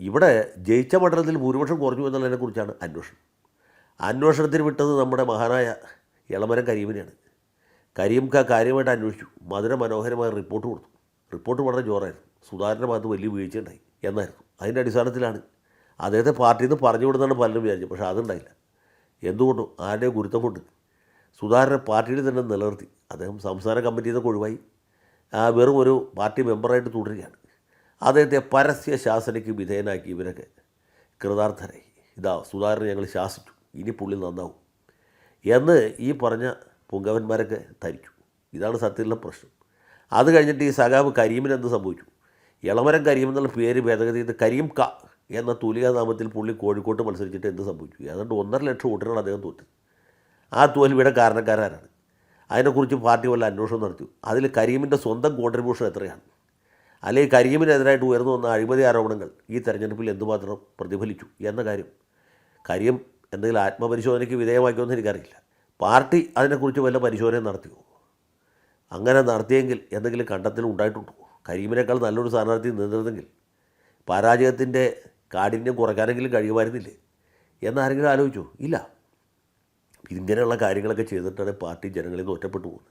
ഇവിടെ ജയിച്ച മണ്ഡലത്തിൽ ഭൂരിപക്ഷം കുറഞ്ഞു എന്നുള്ളതിനെക്കുറിച്ചാണ് അന്വേഷണം. അന്വേഷണത്തിന് വിട്ടത് നമ്മുടെ മഹാനായ ഇളമരം കരീമിനെയാണ്. കരീം ആ കാര്യമായിട്ട് അന്വേഷിച്ചു. മധുര മനോഹരമായ റിപ്പോർട്ട് കൊടുത്തു. റിപ്പോർട്ട് വളരെ ജോറായിരുന്നു. സുധാകരന്റെ ഭാഗത്ത് വലിയ വീഴ്ച ഉണ്ടായി എന്നായിരുന്നു. അതിന്റെ അടിസ്ഥാനത്തിലാണ് അദ്ദേഹത്തെ പാർട്ടിയിൽ നിന്ന് പറഞ്ഞു വിടുന്നതാണ് പലരും വിചാരിച്ചത്. പക്ഷേ അതുണ്ടായില്ല. എന്തുകൊണ്ടും ആരുടെയും ഗുരുത്വം കൊണ്ട് സുധാകരനെ പാർട്ടിയിൽ തന്നെ നിലനിർത്തി. അദ്ദേഹം സംസ്ഥാന കമ്മിറ്റിയിൽ നിന്നൊക്കെ ഒഴിവായി. വെറും ഒരു പാർട്ടി മെമ്പറായിട്ട് തുടരുകയാണ്. അദ്ദേഹത്തെ പരസ്യ ശാസനയ്ക്ക് വിധേയനാക്കി ഇവരൊക്കെ. കൃതാർത്ഥരായി. ഇതാ സുധാകരനെ ഞങ്ങൾ ശാസിച്ചു. ഇനി പുള്ളി നന്നാവും. എന്ന് ഈ പറഞ്ഞ പുങ്കവന്മാരൊക്കെ ധരിച്ചു. ഇതാണ് സത്യത്തിലുള്ള പ്രശ്നം. അത് കഴിഞ്ഞിട്ട് ഈ സഖാവ് കരീമിന് എന്ത് സംഭവിച്ചു? ഇളമരം കരീം എന്നുള്ള പേര് ഭേദഗതി ചെയ്ത് കരീം ക എന്ന തൂലികാ നാമത്തിൽ പുള്ളി കോഴിക്കോട്ട് മത്സരിച്ചിട്ട് എന്ത് സംഭവിച്ചു? ഏതാണ്ട് ഒന്നര ലക്ഷം വോട്ടിനാണ് അദ്ദേഹം തോറ്റത്. ആ തോൽവിയുടെ കാരണക്കാരാണ് അതിനെക്കുറിച്ച് പാർട്ടി വല്ല അന്വേഷണം നടത്തി അതിൽ കരീമിന്റെ സ്വന്തം കോൺട്രിബ്യൂഷൻ എത്രയാണ്? അല്ലെങ്കിൽ കരീമിനെതിരായിട്ട് ഉയർന്നു വന്ന അഴിമതി ആരോപണങ്ങൾ ഈ തെരഞ്ഞെടുപ്പിൽ എന്തുമാത്രം പ്രതിഫലിച്ചു എന്ന കാര്യം. കാര്യം എന്തെങ്കിലും ആത്മപരിശോധനയ്ക്ക് വിധേയമാക്കിയോന്ന് എനിക്കറിയില്ല. പാർട്ടി അതിനെക്കുറിച്ച് വല്ല പരിശോധനയും നടത്തിയോ? അങ്ങനെ നടത്തിയെങ്കിൽ എന്തെങ്കിലും കണ്ടെത്തൽ ഉണ്ടായിട്ടുണ്ടോ? കരീമിനേക്കാൾ നല്ലൊരു സ്ഥാനാർത്ഥി നിന്നിരുന്നെങ്കിൽ പരാജയത്തിന്റെ കാഠിന്യം കുറയ്ക്കാനെങ്കിലും കഴിയുമായിരുന്നില്ലേ? എന്നാരെങ്കിലും ആലോചിച്ചോ? ഇല്ല. ഇങ്ങനെയുള്ള കാര്യങ്ങളൊക്കെ ചെയ്തിട്ടാണ് പാർട്ടി ജനങ്ങളിൽ നിന്ന് ഒറ്റപ്പെട്ടു പോകുന്നത്.